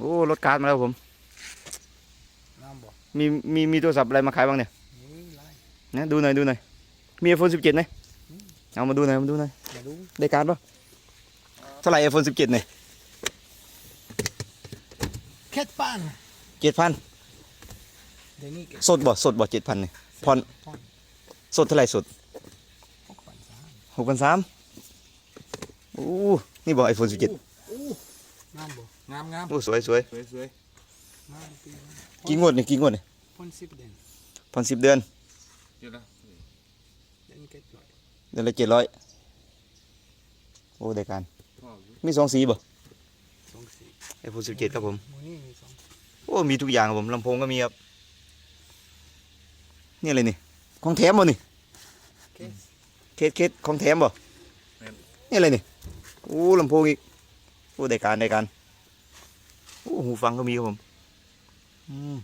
โอ้รถการ์ดมาแล้วผมน้ำบ่มีมีมีโทรศัพท์อะไรมาขายบ้างเนี่ยนี่ไรนะดูหน่อยดูหน่อยมี iPhone 17ไหมเอามาดูหน่อยมาดูหน่อยมาดูได้การ์ดปะเท่าไหร่ iPhone 17เนี่ยแค่ป้านเจ็ดพันเดี๋ยวนี้แกสดบ่สดบ่เจ็ดพันเนี่ยผ่อนผ่อนสดเท่าไหร่สดหกพันสามหกพันสามโอ้นี่บ่ iPhone 17อู้ งามบ่งามงามโอ้สวยสวยสวยสวยงามปีกี่งวดเนี่ยกี่งวดเนี่ยพ่นสิบเดือนผ่อนสิบเดือนเดี๋ยวนะเดือนเก็บร้อยเดือนละเจ็ดร้อยโอ้ได้การพ่ออยู่มีสองสีบ่สองสี่ iPhone 17ครับผมโมนี่มีสองโอ้มีทุกอย่างครับผมลำโพงก็มีครับนี่อะไรนี่ของแถมบ่นี่เคสเคสเคสของแถมบ่นี่อะไรนี่โอ้ลำโพงอีกโอ้ได้การได้การโอ้ หูฟังก็มีครับผม อืม